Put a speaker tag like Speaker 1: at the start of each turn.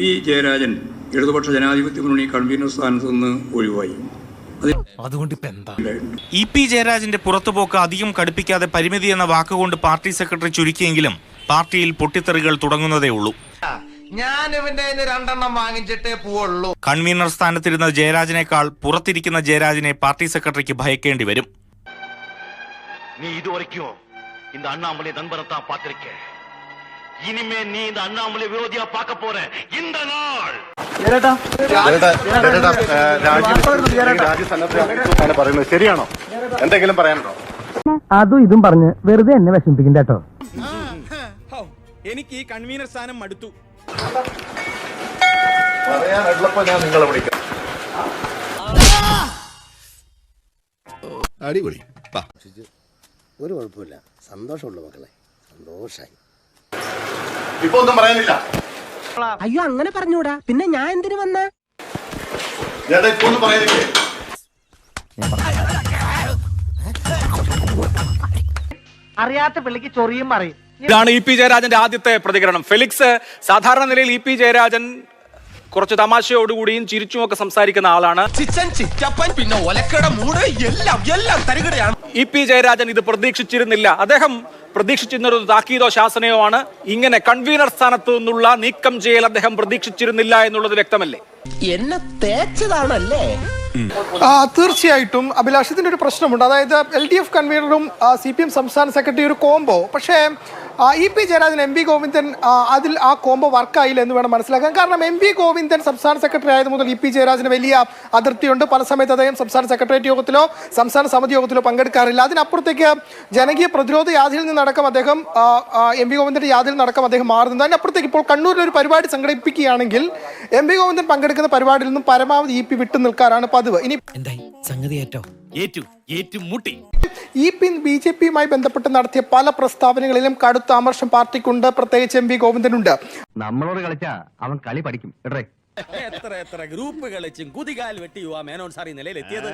Speaker 1: P Jayarajan ഇടതുപക്ഷ ജനാധിപത്യ മുന്നണി കൺവീനർ സ്ഥാനത്ത് നിന്ന് ഒഴിവായി.
Speaker 2: അതുകൊണ്ട്
Speaker 3: ഇ പി ജയരാജന്റെ പുറത്തുപോക്ക് അധികം കടുപ്പിക്കാതെ പരിമിതി എന്ന വാക്കുകൊണ്ട് പാർട്ടി സെക്രട്ടറി ചുരുക്കിയെങ്കിലും പാർട്ടിയിൽ പൊട്ടിത്തെറികൾ തുടങ്ങുന്നതേ ഉള്ളൂ.
Speaker 4: ഞാൻ ഇവന്റെ രണ്ടെണ്ണം വാങ്ങിച്ചിട്ടേ പോവുള്ളൂ.
Speaker 3: കൺവീനർ സ്ഥാനത്തിരുന്ന ജയരാജനേക്കാൾ പുറത്തിരിക്കുന്ന ജയരാജനെ പാർട്ടി സെക്രട്ടറിക്ക് ഭയക്കേണ്ടി വരും.
Speaker 5: നീ ഇതുവരയ്ക്കോ ഇന്ന് അണ്ണാമലി നൻപരത്താ പാത്തിരിക്കേ. இனிமே நீ இந்த அண்ணாமலை விரோதியா பார்க்க போற இந்த நாள்
Speaker 6: രാജ്യസന്നദ്ധ പറയുന്നത് ശരിയാണോ എന്തെങ്കിലും പറയാനുണ്ടോ
Speaker 7: അതും ഇതും പറഞ്ഞ് വെറുതെ എന്നെ വിഷമിപ്പിക്കണ്ട കേട്ടോ
Speaker 2: എനിക്ക് ഈ കൺവീനർ സ്ഥാനം മടുത്തു
Speaker 6: പറയാനുള്ളപ്പോ ഞാൻ നിങ്ങളെ വിളിക്കാം
Speaker 8: അടിപൊളി
Speaker 9: ഒരു കുഴപ്പമില്ല സന്തോഷമുള്ളൂ മക്കളെ സന്തോഷായി
Speaker 6: ഇപ്പൊ ഒന്നും പറയാനില്ല.
Speaker 7: അയ്യോ അങ്ങനെ പറഞ്ഞൂടാ. പിന്നെ ഞാൻ എന്തിനു വന്ന?
Speaker 6: ചേട്ടാ ഇപ്പൊ ഒന്നും പറയാനില്ലേ?
Speaker 7: അറിയാത്ത പിള്ളിക്ക് ചൊറിയും പറയും.
Speaker 10: ഇതാണ് ഇ പി ജയരാജന്റെ ആദ്യത്തെ പ്രതികരണം. ഫെലിക്സ് സാധാരണ നിലയിൽ ഇ പി ജയരാജൻ കുറച്ച് തമാശയോടുകൂടിയും ചിരിച്ചുമൊക്കെ സംസാരിക്കുന്ന ആളാണ്.
Speaker 4: ചിച്ചൻ ചിറ്റപ്പൻ പിന്നെ ഒലക്കട മൂട് എല്ലാം എല്ലാം തരികടയാണ്.
Speaker 10: ഇ പി ജയരാജൻ ഇത് പ്രതീക്ഷിച്ചിരുന്നില്ല. അദ്ദേഹം പ്രതീക്ഷിച്ചിരുന്ന ഒരു താക്കീതോ ശാസനയോ ആണ്. ഇങ്ങനെ കൺവീനർ സ്ഥാനത്തു നിന്നുള്ള നീക്കം ചെയ്യൽ അദ്ദേഹം പ്രതീക്ഷിച്ചിരുന്നില്ല എന്നുള്ളത് വ്യക്തമല്ലേ?
Speaker 4: എന്നെ തേച്ചതാണല്ലേ?
Speaker 11: തീർച്ചയായിട്ടും അഭിലാഷത്തിന്റെ ഒരു പ്രശ്നമുണ്ട്. അതായത് എൽ ഡി എഫ് കൺവീനറും സി പി എം സംസ്ഥാന സെക്രട്ടറി ഒരു കോംബോ. പക്ഷേ E P Jayarajan M V Govindan അതിൽ ആ കോംബോ വർക്കായില്ല എന്ന് വേണം മനസ്സിലാക്കാൻ. കാരണം എം വി ഗോവിന്ദൻ സംസ്ഥാന സെക്രട്ടറി ആയത് മുതൽ ഇ പി ജയരാജന് വലിയ അതിർത്തിയുണ്ട്. പല സമയത്ത് അദ്ദേഹം സംസ്ഥാന സെക്രട്ടേറിയറ്റ് യോഗത്തിലോ സംസ്ഥാന സമിതി യോഗത്തിലോ പങ്കെടുക്കാറില്ല. അതിനപ്പുറത്തേക്ക് ജനകീയ പ്രതിരോധ യാതിയിൽ നിന്നടക്കം അദ്ദേഹം എം വി ഗോവിന്ദന്റെ യാതിയിൽ നടക്കം അദ്ദേഹം മാറുന്നത് അതിനപ്പുറത്തേക്ക് ഇപ്പോൾ കണ്ണൂരിൽ ഒരു പരിപാടി സംഘടിപ്പിക്കുകയാണെങ്കിൽ എം വി ഗോവിന്ദൻ പങ്കെടുക്കുന്ന പരിപാടിയിൽ നിന്നും പരമാവധി ഇ പി വിട്ടു നിൽക്കാറാണ് പതിവ്. ഇനി
Speaker 2: എന്തായി? സംഗതി ഏറ്റവും ഏറ്റു ഏറ്റുമുട്ടി
Speaker 11: ഈ പിൻ ബി ജെ പിയുമായി ബന്ധപ്പെട്ട് നടത്തിയ പല പ്രസ്താവനകളിലും കടുത്ത ആമർശം പാർട്ടിക്കുണ്ട്. പ്രത്യേകിച്ച് എം വി ഗോവിന്ദനുണ്ട്.
Speaker 9: നമ്മളോട് കളിച്ചാ അവൻ കളി പഠിക്കും.
Speaker 2: എത്ര എത്ര ഗ്രൂപ്പ് കളിച്ചും കുതികാൽ വെട്ടിയുവാ മേനോൻ സാർ ഈ നിലയിലെത്തിയത്.